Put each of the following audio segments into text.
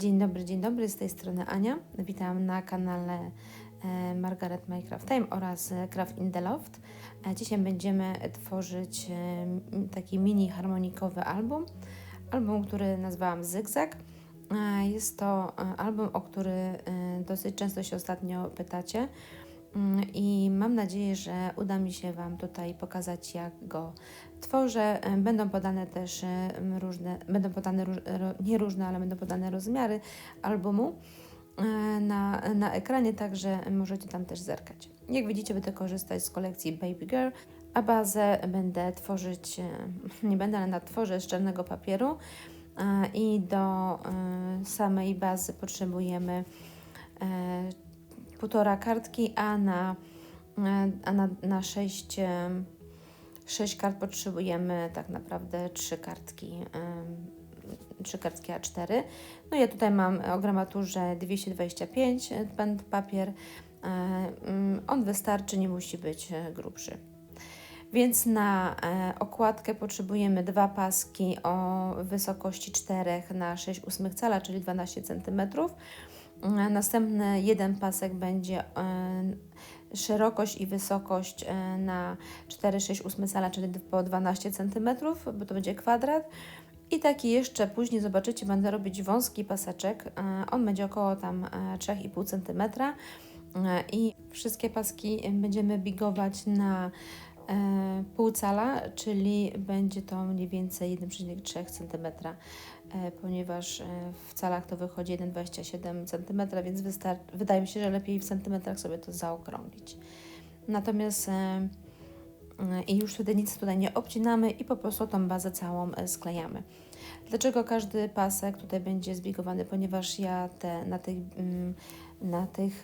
Dzień dobry, dzień dobry, z tej strony Ania. Witam na kanale e, Margaret Minecraft Time oraz e, Craft in the Loft. E, Dzisiaj będziemy tworzyć taki mini harmonikowy album. Album, który nazwałam Zygzak. Jest to album, o który dosyć często się ostatnio pytacie. Mm, I mam nadzieję, że uda mi się Wam tutaj pokazać, jak go tworzę. E, Będą podane też e, różne, będą podane, ro- nie różne, ale będą podane rozmiary albumu e, na, na ekranie, także możecie tam też zerkać. Jak widzicie, będę korzystać z kolekcji Baby Girl, a bazę będę tworzyć, e, nie będę, ale nadtworzę z czarnego papieru e, i do e, samej bazy potrzebujemy e, półtora kartki, a na, e, a na, na sześć, e, sześć kart potrzebujemy tak naprawdę trzy kartki, em, trzy kartki A4. No ja tutaj mam o gramaturze 225 pęd papier. E, mm, On wystarczy, nie musi być e, grubszy. Więc na e, okładkę potrzebujemy dwa paski o wysokości 4 na 6 ósmych cala, czyli 12 cm. Następny jeden pasek będzie e, szerokość i wysokość e, na 4-6 ósmy cala, czyli po 12 cm, bo to będzie kwadrat. I taki jeszcze później zobaczycie, będę robić wąski paseczek. E, On będzie około tam e, 3,5 cm. E, I wszystkie paski będziemy bigować na e, pół cala, czyli będzie to mniej więcej 1,3 cm, e, ponieważ e, w calach to wychodzi 1,27 cm, więc wydaje mi się, że lepiej w centymetrach sobie to zaokrąglić. Natomiast e, e, i już wtedy nic tutaj nie obcinamy i po prostu tą bazę całą e, sklejamy. Dlaczego każdy pasek tutaj będzie zbigowany? Ponieważ ja te, na tych, mm, na tych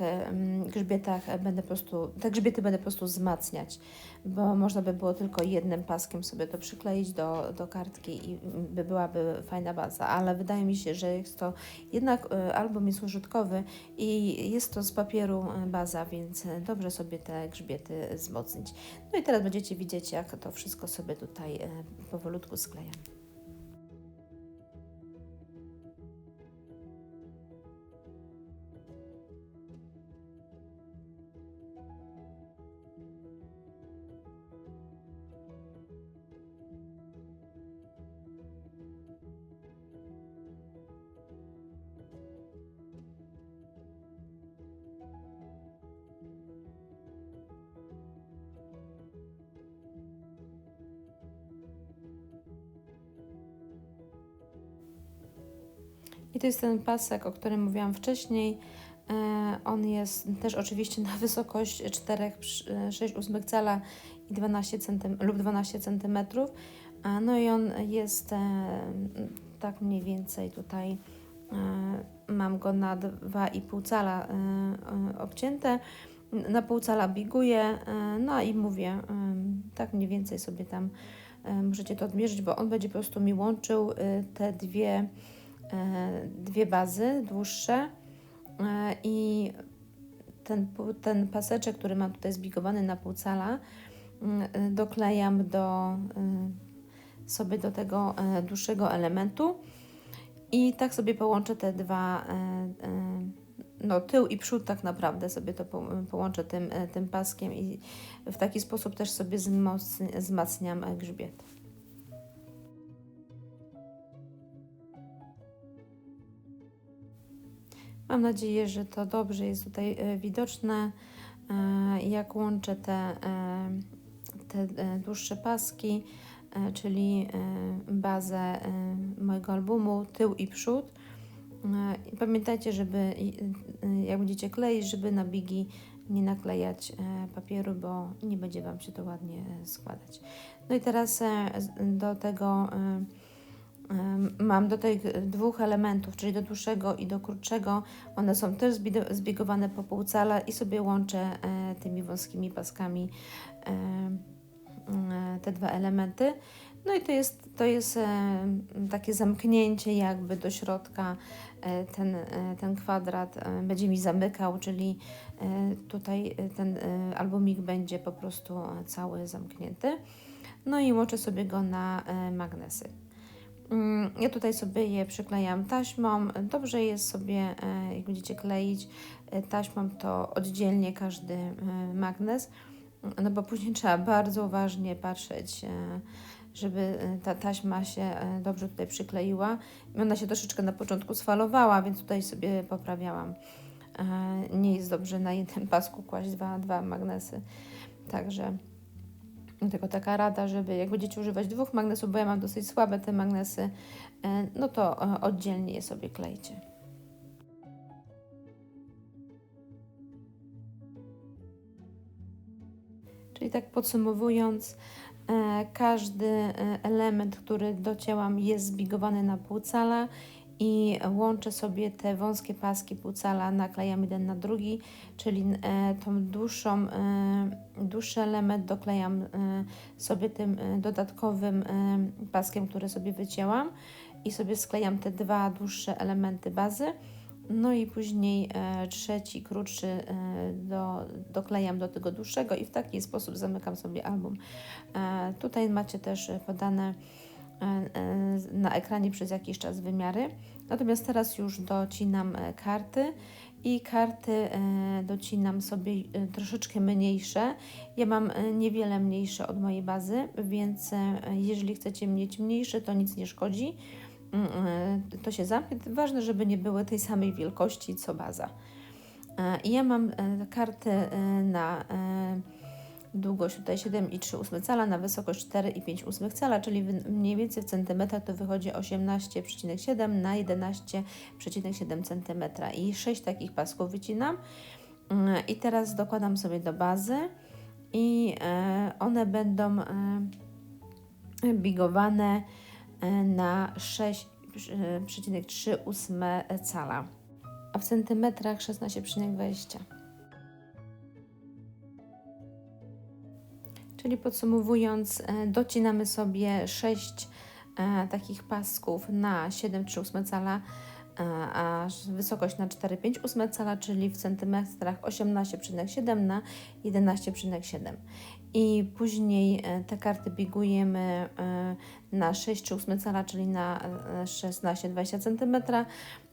grzbietach e, będę po prostu, te grzbiety będę po prostu wzmacniać, bo można by było tylko jednym paskiem sobie to przykleić do, do kartki i by byłaby fajna baza, ale wydaje mi się, że jest to jednak e, album jest użytkowy i jest to z papieru e, baza, więc dobrze sobie te grzbiety wzmocnić. No i teraz będziecie widzieć, jak to wszystko sobie tutaj powolutku sklejam. To jest ten pasek, o którym mówiłam wcześniej. E, On jest też oczywiście na wysokość 4-6 ósmych cala i 12 centym, lub 12 cm. No i on jest e, tak mniej więcej tutaj e, mam go na 2,5 cala e, e, obcięte. Na pół cala biguję, e, no i mówię, e, tak mniej więcej sobie tam e, możecie to odmierzyć, bo on będzie po prostu mi łączył e, te dwie e, dwie bazy dłuższe e, i ten, ten paseczek, który mam tutaj zbigowany na pół cala, mm, e, doklejam do, e, sobie do tego e, dłuższego elementu i tak sobie połączę te dwa, e, e, no tył i przód tak naprawdę sobie to po, połączę tym, e, tym paskiem i w taki sposób też sobie wzmacniam e, grzbiet. Mam nadzieję, że to dobrze jest tutaj e, widoczne, e, jak łączę te, e, te dłuższe paski, czyli bazę mojego albumu, tył i przód. Pamiętajcie, żeby jak będziecie kleić, żeby na bigi nie naklejać papieru, bo nie będzie Wam się to ładnie składać. No i teraz do tego Mam do tych dwóch elementów, czyli do dłuższego i do krótszego. One są też zbiegowane po pół cala i sobie łączę e, tymi wąskimi paskami e, e, te dwa elementy. No i to jest, to jest takie zamknięcie jakby do środka. Ten, ten kwadrat będzie mi zamykał, czyli tutaj ten albumik będzie po prostu cały zamknięty. No i łączę sobie go na magnesy. Mm, Ja tutaj sobie je przyklejam taśmą. Dobrze jest sobie, e, jak będziecie kleić e, taśmą, to oddzielnie każdy e, magnes, no bo później trzeba bardzo uważnie patrzeć, żeby ta taśma się dobrze tutaj przykleiła. Ona się troszeczkę na początku sfalowała, więc tutaj sobie poprawiałam. Nie jest dobrze na jednym pasku kłaść dwa, dwa magnesy. Także tylko taka rada, żeby jak będziecie używać dwóch magnesów, bo ja mam dosyć słabe te magnesy, e, no to e, oddzielnie je sobie klejcie. Czyli tak podsumowując, e, każdy element, który docięłam jest zbigowany na pół cala i łączę sobie te wąskie paski pół cala, naklejam jeden na drugi, czyli e, tą dłuższą, e, dłuższy element doklejam e, sobie tym dodatkowym paskiem, który sobie wycięłam i sobie sklejam te dwa dłuższe elementy bazy. No i później trzeci, krótszy do, doklejam do tego dłuższego i w taki sposób zamykam sobie album. Tutaj macie też podane na ekranie przez jakiś czas wymiary. Natomiast teraz już docinam e, karty i karty e, docinam sobie e, troszeczkę mniejsze. Ja mam e, niewiele mniejsze od mojej bazy, więc e, jeżeli chcecie mieć mniejsze, to nic nie szkodzi. Mm, e, To się zamknie. Ważne, żeby nie były tej samej wielkości co baza. E, I ja mam e, karty e, na e, długość tutaj 7,3 cala, na wysokość 4,5 cala, czyli mniej więcej w centymetrach to wychodzi 18,7 na 11,7 cm. I 6 takich pasków wycinam. Mm, I teraz dokładam sobie do bazy i e, one będą e, bigowane e, na 6,3 cala, a w centymetrach 16,20. Czyli podsumowując, e, docinamy sobie 6 e, takich pasków na 7,3 cala, e, a wysokość na 4,5 cala, czyli w centymetrach 18,7 na 11,7. I później e, te karty biegujemy e, na 6,3 cala, czyli na e, 16-20 cm,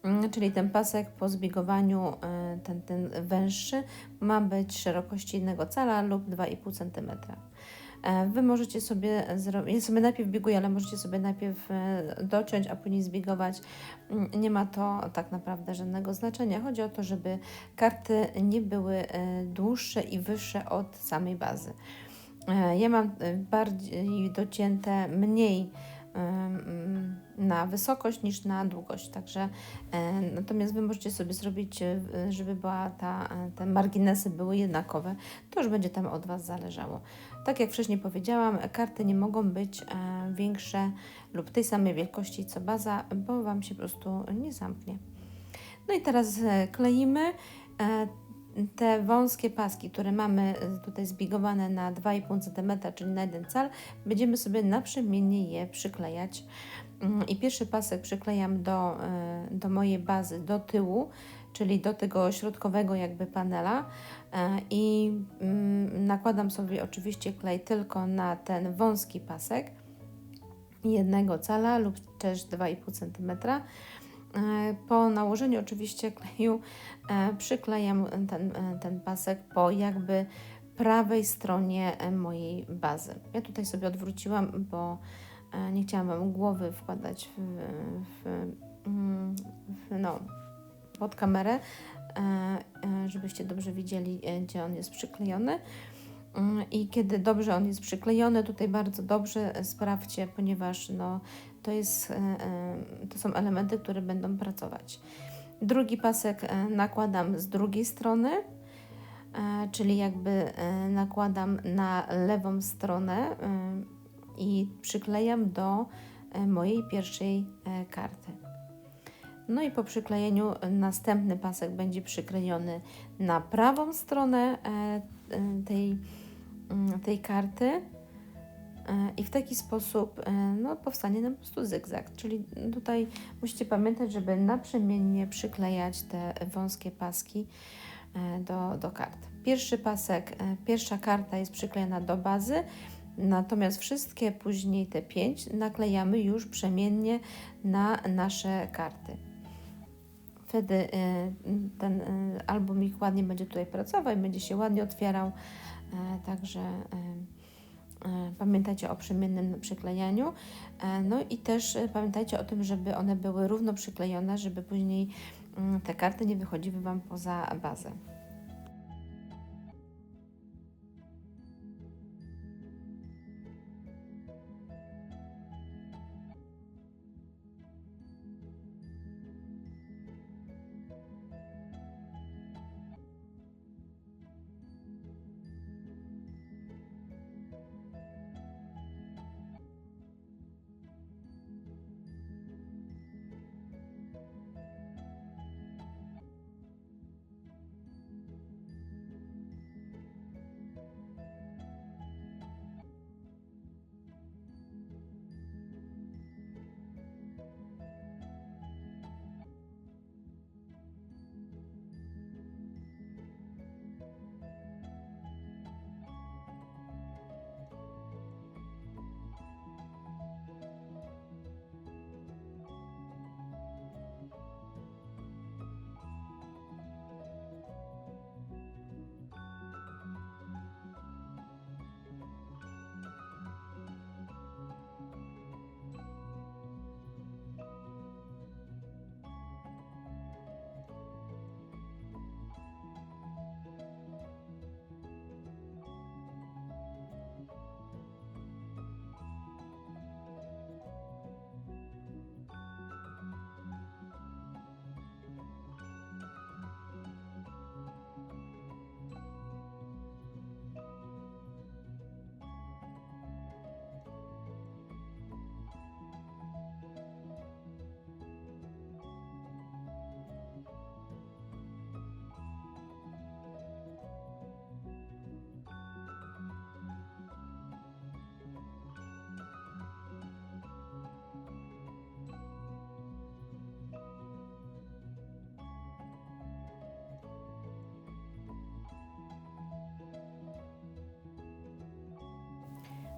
mm, czyli ten pasek po zbiegowaniu, e, ten, ten węższy, ma być szerokości 1 cala lub 2,5 cm. E, Wy możecie sobie zrobić, ja sobie najpierw bieguję, ale możecie sobie najpierw e, dociąć, a później zbiegować. Mm, Nie ma to tak naprawdę żadnego znaczenia. Chodzi o to, żeby karty nie były e, dłuższe i wyższe od samej bazy. E, Ja mam e, bardziej docięte mniej em, na wysokość niż na długość, także e, natomiast Wy możecie sobie zrobić, e, żeby była ta, e, te marginesy były jednakowe, to już będzie tam od Was zależało. Tak jak wcześniej powiedziałam, karty nie mogą być e, większe lub tej samej wielkości co baza, bo Wam się po prostu nie zamknie. No i teraz e, kleimy e, te wąskie paski, które mamy e, tutaj zbigowane na 2,5 cm, czyli na 1 cal, będziemy sobie naprzemiennie je przyklejać. Mm, I pierwszy pasek przyklejam do, e, do mojej bazy, do tyłu, czyli do tego środkowego jakby panela e, i mm, nakładam sobie oczywiście klej tylko na ten wąski pasek jednego cala lub też 2,5 cm. E, Po nałożeniu oczywiście kleju e, przyklejam ten, e, ten pasek po jakby prawej stronie mojej bazy. Ja tutaj sobie odwróciłam, bo nie chciałam Wam głowy wkładać w, w, w, no, pod kamerę, żebyście dobrze widzieli, gdzie on jest przyklejony. Mm, I kiedy dobrze on jest przyklejony, tutaj bardzo dobrze sprawdźcie, ponieważ no, to, jest, e, e, to są elementy, które będą pracować. Drugi pasek e, nakładam z drugiej strony, czyli jakby nakładam na lewą stronę i przyklejam do mojej pierwszej karty. No i po przyklejeniu następny pasek będzie przyklejony na prawą stronę tej, mm, tej karty i w taki sposób e, no, powstanie nam po prostu zygzak. Czyli tutaj musicie pamiętać, żeby naprzemiennie przyklejać te wąskie paski e, do, do kart. Pierwszy pasek, e, pierwsza karta jest przyklejona do bazy, Natomiast wszystkie później te pięć naklejamy już przemiennie na nasze karty. Wtedy ten y, albumik ładnie będzie tutaj pracował i będzie się ładnie otwierał. E, także pamiętajcie o przemiennym przyklejaniu. E, no i też pamiętajcie o tym, żeby one były równo przyklejone, żeby później mm, te karty nie wychodziły Wam poza bazę.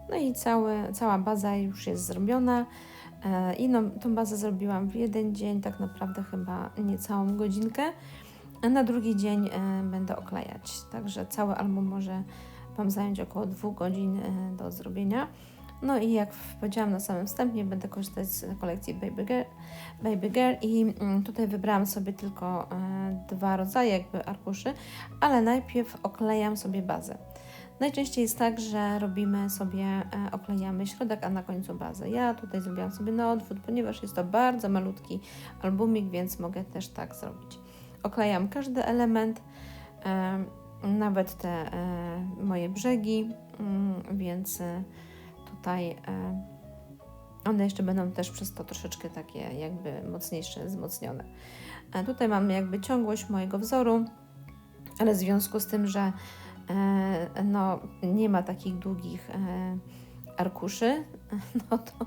No i całe, cała baza już jest zrobiona. E, I no, tą bazę zrobiłam w jeden dzień, tak naprawdę chyba niecałą godzinkę. A na drugi dzień e, będę oklejać. Także cały album może Wam zająć około dwóch godzin e, do zrobienia. No i jak powiedziałam na samym wstępie, będę korzystać z kolekcji Baby Girl, Baby Girl i mm, tutaj wybrałam sobie tylko dwa rodzaje jakby arkuszy, ale najpierw oklejam sobie bazę. Najczęściej jest tak, że robimy sobie, e, oklejamy środek, a na końcu bazę. Ja tutaj zrobiłam sobie na odwrót, ponieważ jest to bardzo malutki albumik, więc mogę też tak zrobić. Oklejam każdy element, e, nawet te e, moje brzegi, mm, więc tutaj one jeszcze będą też przez to troszeczkę takie jakby mocniejsze, wzmocnione. Tutaj mamy jakby ciągłość mojego wzoru, ale w związku z tym, że no, nie ma takich długich e, arkuszy, no to,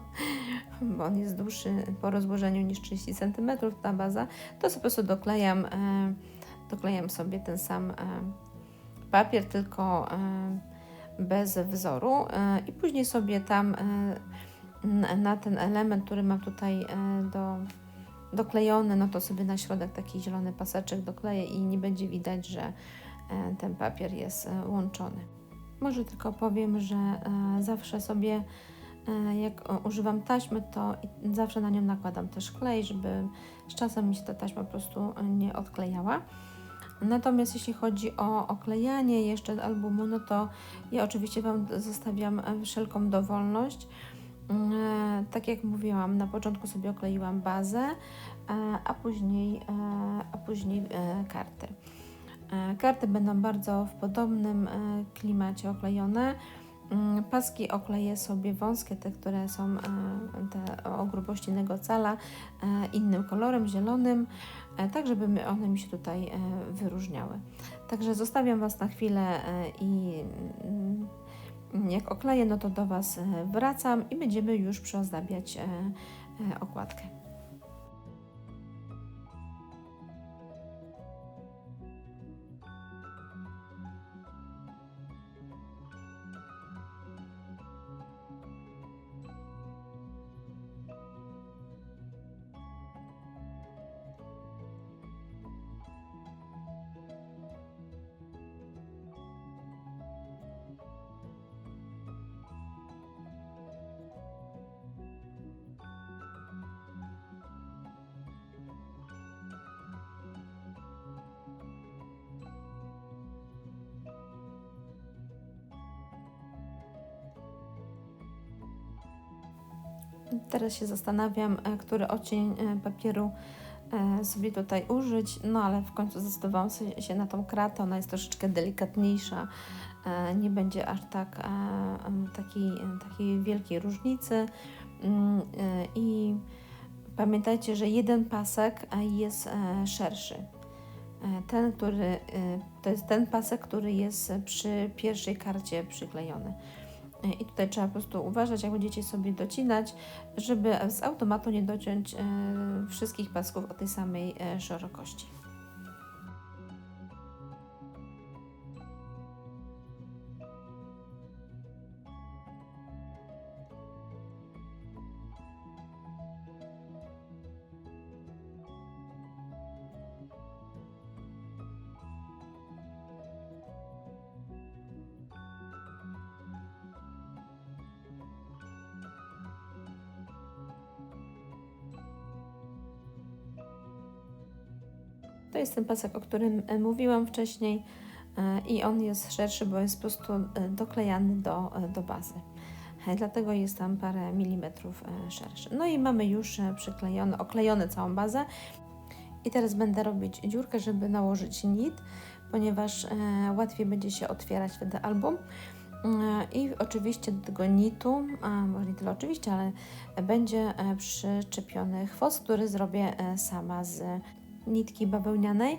bo on jest dłuższy po rozłożeniu niż 30 cm ta baza, to po prostu doklejam, e, doklejam sobie ten sam papier, tylko bez wzoru i później sobie tam na ten element, który mam tutaj do, doklejony, no to sobie na środek taki zielony paseczek dokleję i nie będzie widać, że E, ten papier jest e, łączony. Może tylko powiem, że e, zawsze sobie, jak używam taśmy, to zawsze na nią nakładam też klej, żeby z czasem mi się ta taśma po prostu nie odklejała. Natomiast jeśli chodzi o oklejanie jeszcze albumu, no to ja oczywiście Wam zostawiam wszelką dowolność. Tak jak mówiłam, na początku sobie okleiłam bazę, a później, a później karty. E, karty będą bardzo w podobnym e, klimacie oklejone. Mm, paski okleję sobie wąskie, te, które są e, te o grubości negocala, innym kolorem, zielonym, tak żeby one mi się tutaj wyróżniały. Także zostawiam Was na chwilę i mm, jak okleję, no to do Was wracam i będziemy już przyozdabiać okładkę. Teraz się zastanawiam, e, który odcień e, papieru e, sobie tutaj użyć, no ale w końcu zdecydowałam się na tą kratę, ona jest troszeczkę delikatniejsza, nie będzie aż tak takiej, takiej wielkiej różnicy Mm, i pamiętajcie, że jeden pasek jest szerszy. Ten, który to jest ten pasek, który jest przy pierwszej karcie przyklejony. E, I tutaj trzeba po prostu uważać, jak będziecie sobie docinać, żeby z automatu nie dociąć e, wszystkich pasków o tej samej e, szerokości. Jest ten pasek, o którym e, mówiłam wcześniej e, i on jest szerszy, bo jest po prostu e, doklejany do, do bazy. Dlatego jest tam parę milimetrów szerszy. No i mamy już przyklejone, oklejone całą bazę. I teraz będę robić dziurkę, żeby nałożyć nit, ponieważ łatwiej będzie się otwierać wtedy album. I oczywiście do tego nitu, może nie tyle oczywiście, ale będzie przyczepiony chwost, który zrobię sama z nitki bawełnianej.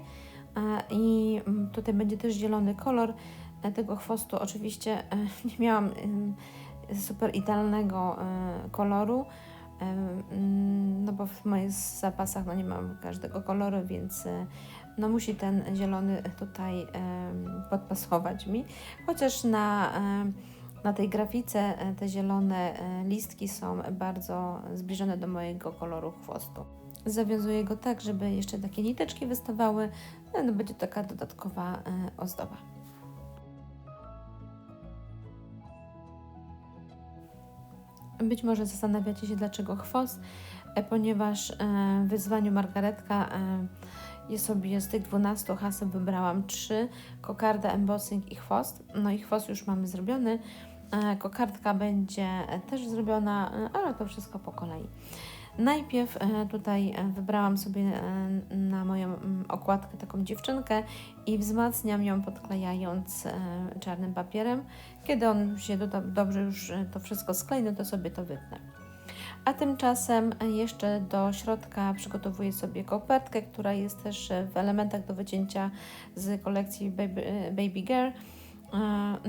E, I mm, tutaj będzie też zielony kolor e, tego chwostu. Oczywiście e, nie miałam super idealnego koloru, mm, no bo w moich zapasach no nie mam każdego koloru, więc no musi ten zielony tutaj podpasować mi. Chociaż na, na tej grafice te zielone listki są bardzo zbliżone do mojego koloru chwostu. Zawiązuję go tak, żeby jeszcze takie niteczki wystawały, no, no będzie taka dodatkowa e, ozdoba. Być może zastanawiacie się, dlaczego chwost, e, ponieważ e, w wyzwaniu Margaretka sobie z tych 12 haseł wybrałam 3, kokarda, embossing i chwost. No i chwost już mamy zrobiony, kokardka będzie też zrobiona, ale to wszystko po kolei. Najpierw e, tutaj e, wybrałam sobie e, na moją mm, okładkę taką dziewczynkę i wzmacniam ją podklejając czarnym papierem. Kiedy on się do, dobrze już to wszystko sklei, no to sobie to wytnę. A tymczasem jeszcze do środka przygotowuję sobie kopertkę, która jest też w elementach do wycięcia z kolekcji Baby, Baby Girl.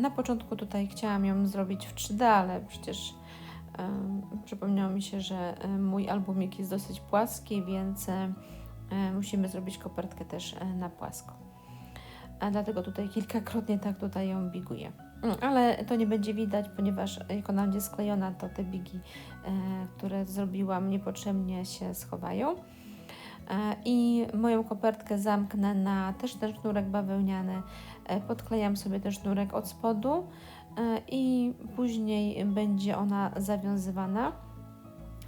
Na początku tutaj chciałam ją zrobić w 3D, ale przecież przypomniało mi się, że e, mój albumik jest dosyć płaski, więc e, e, musimy zrobić kopertkę też e, na płasko. A dlatego tutaj kilkakrotnie tak tutaj ją biguję. Mm, Ale to nie będzie widać, ponieważ jak ona będzie sklejona, to te bigi, e, które zrobiłam, niepotrzebnie się schowają. E, I moją kopertkę zamknę na też ten sznurek bawełniany. E, Podklejam sobie ten sznurek od spodu e, i później będzie ona zawiązywana.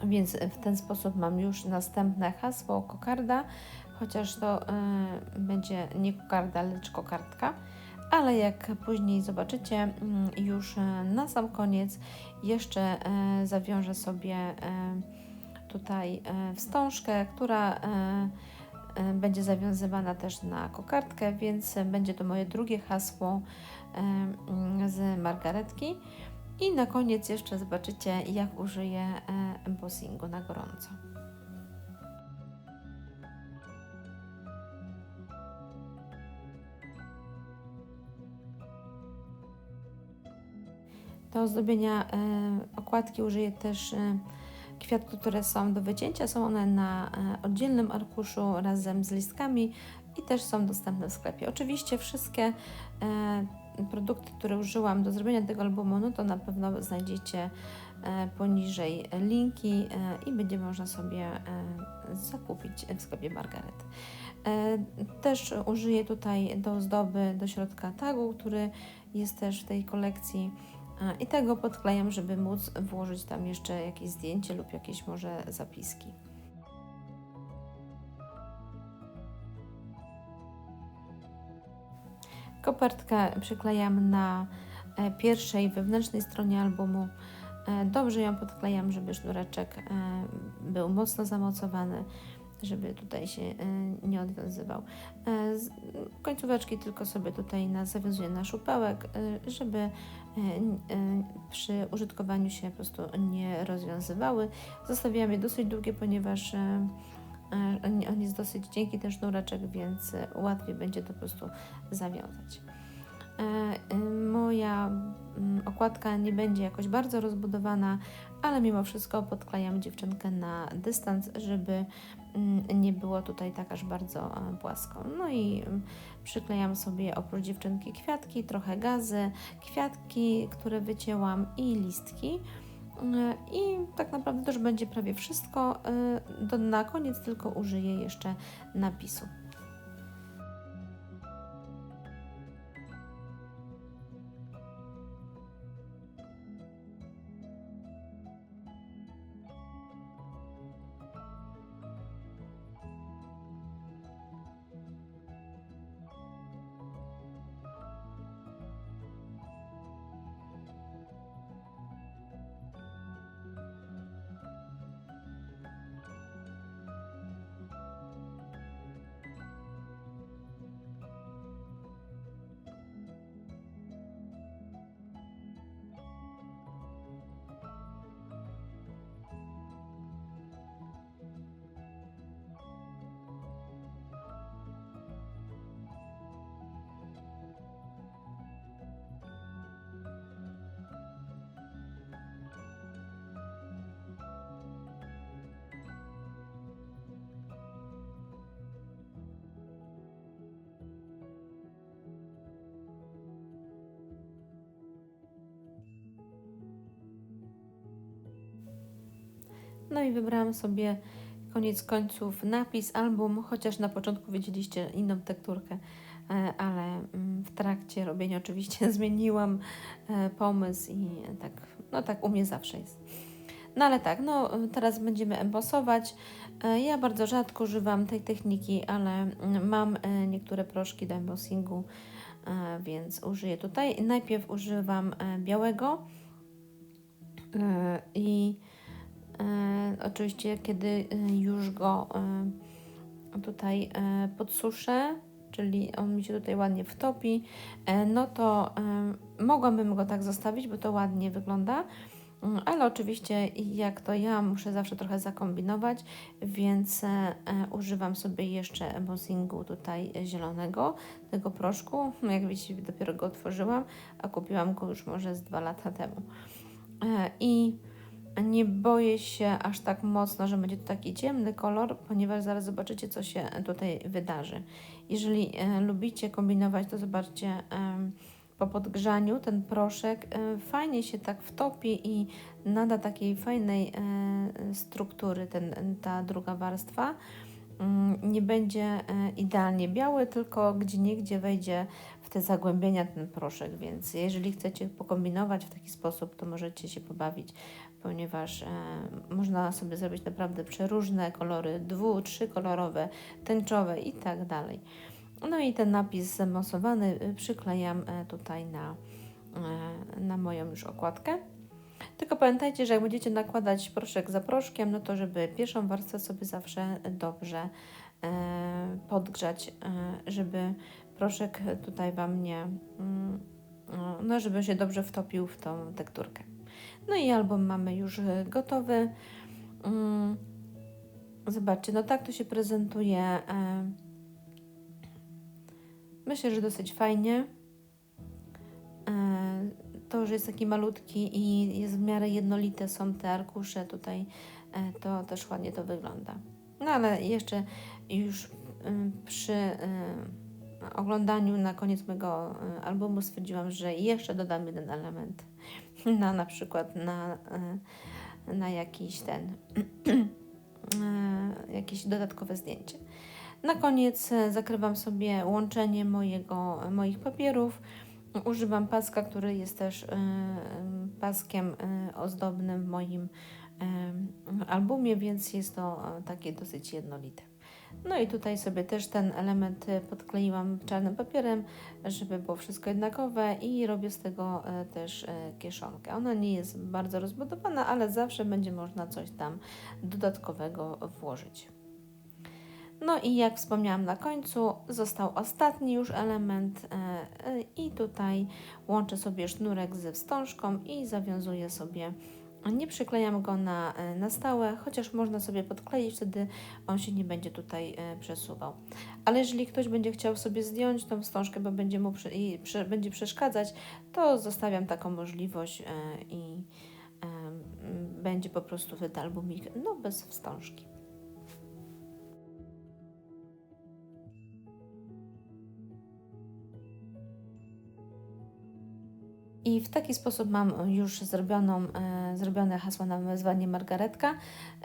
Więc w ten sposób mam już następne hasło kokarda, chociaż to e, będzie nie kokarda, lecz kokardka. Ale jak później zobaczycie, mm, już e, na sam koniec jeszcze e, zawiążę sobie e, tutaj e, wstążkę, która e, e, będzie zawiązywana też na kokardkę, więc będzie to moje drugie hasło mm, z margaretki. I na koniec jeszcze zobaczycie, jak użyję e, embossingu na gorąco. Do ozdobienia okładki użyję też kwiatków, które są do wycięcia. Są one na e, oddzielnym arkuszu razem z listkami i też są dostępne w sklepie. Oczywiście wszystkie e, produkty, które użyłam do zrobienia tego albumu, no to na pewno znajdziecie e, poniżej linki i będzie można sobie zakupić w sklepie Margaret. Też użyję tutaj do ozdoby do środka tagu, który jest też w tej kolekcji. I tego podklejam, żeby móc włożyć tam jeszcze jakieś zdjęcie lub jakieś może zapiski. Kopertkę przyklejam na e, pierwszej wewnętrznej stronie albumu E, Dobrze ją podklejam, żeby sznureczek e, był mocno zamocowany, żeby tutaj się nie odwiązywał. Końcóweczki tylko sobie tutaj na, zawiązuję na szupełek, żeby przy użytkowaniu się po prostu nie rozwiązywały. Zostawiam je dosyć długie, ponieważ e, e, on- jest dosyć cienki ten sznureczek, więc e, łatwiej będzie to po prostu zawiązać. E, y, Moja mm, okładka nie będzie jakoś bardzo rozbudowana, ale mimo wszystko podklejam dziewczynkę na dystans, żeby mm, nie było tutaj tak aż bardzo e, płasko. No i mm, przyklejam sobie oprócz dziewczynki kwiatki, trochę gazy, kwiatki, które wycięłam i listki. E, I tak naprawdę to już będzie prawie wszystko. Na koniec tylko użyję jeszcze napisu. No i wybrałam sobie koniec końców napis album, chociaż na początku widzieliście inną tekturkę, e, ale mm, w trakcie robienia oczywiście zmieniłam e, pomysł i tak, no tak u mnie zawsze jest. No ale tak, no teraz będziemy embosować. E, Ja bardzo rzadko używam tej techniki, ale mm, mam niektóre proszki do embossingu, więc użyję tutaj. Najpierw używam białego i oczywiście, kiedy e, już go e, tutaj e, podsuszę, czyli on mi się tutaj ładnie wtopi, e, no to e, mogłabym go tak zostawić, bo to ładnie wygląda. Mm, Ale oczywiście, jak to ja, muszę zawsze trochę zakombinować, więc e, e, używam sobie jeszcze embossingu tutaj zielonego, tego proszku. Jak widzicie, dopiero go otworzyłam, a kupiłam go już może z dwa lata temu. E, I nie boję się aż tak mocno, że będzie to taki ciemny kolor, ponieważ zaraz zobaczycie, co się tutaj wydarzy. Jeżeli e, lubicie kombinować, to zobaczcie e, po podgrzaniu ten proszek e, fajnie się tak wtopi i nada takiej fajnej e, struktury ten, ta druga warstwa. Mm, Nie będzie e, idealnie biały, tylko gdzie niegdzie wejdzie w te zagłębienia ten proszek, więc jeżeli chcecie pokombinować w taki sposób, to możecie się pobawić ponieważ e, można sobie zrobić naprawdę przeróżne kolory, dwu, trzykolorowe, tęczowe i tak dalej. No i ten napis zamosowany y, przyklejam e, tutaj na, e, na moją już okładkę. Tylko pamiętajcie, że jak będziecie nakładać proszek za proszkiem, no to żeby pierwszą warstwę sobie zawsze dobrze e, podgrzać, e, żeby proszek tutaj Wam nie, mm, no żeby się dobrze wtopił w tą tekturkę. No i album mamy już e, gotowy. Mm, Zobaczcie, no tak to się prezentuje. e, Myślę, że dosyć fajnie. E, To, że jest taki malutki i jest w miarę jednolite są te arkusze tutaj, to też ładnie to wygląda. No ale jeszcze już przy oglądaniu na koniec mojego albumu stwierdziłam, że jeszcze dodam jeden element na na przykład na, y, na jakiś ten y, jakieś dodatkowe zdjęcie. Na koniec e, zakrywam sobie łączenie mojego, moich papierów. Używam paska, który jest też paskiem ozdobnym w moim albumie, więc jest to e, takie dosyć jednolite. No i tutaj sobie też ten element y, podkleiłam czarnym papierem, żeby było wszystko jednakowe i robię z tego e, też e, kieszonkę. Ona nie jest bardzo rozbudowana, ale zawsze będzie można coś tam dodatkowego włożyć. No i jak wspomniałam na końcu, został ostatni już element i tutaj łączę sobie sznurek ze wstążką i zawiązuję sobie. Nie przyklejam go na, e, na stałe, chociaż można sobie podkleić, wtedy on się nie będzie tutaj e, przesuwał. Ale jeżeli ktoś będzie chciał sobie zdjąć tą wstążkę, bo będzie mu i prze, będzie przeszkadzać, to zostawiam taką możliwość e, i będzie po prostu wtedy albumik no, bez wstążki. I w taki sposób mam już zrobioną, e, zrobione hasło na wyzwanie Margaretka,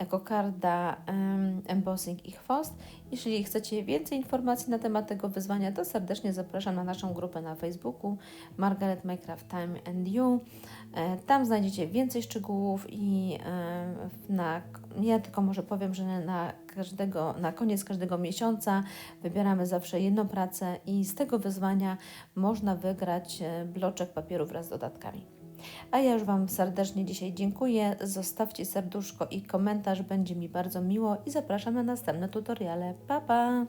kokarda, em, embossing i chwost. Jeśli chcecie więcej informacji na temat tego wyzwania, to serdecznie zapraszam na naszą grupę na Facebooku Margaret Minecraft Time and You. E, Tam znajdziecie więcej szczegółów i e, na, ja tylko może powiem, że na, każdego, na koniec każdego miesiąca wybieramy zawsze jedną pracę i z tego wyzwania można wygrać e, bloczek papieru wraz z dodatkami. A ja już Wam serdecznie dzisiaj dziękuję. Zostawcie serduszko i komentarz, będzie mi bardzo miło i zapraszam na następne tutoriale. Pa, pa!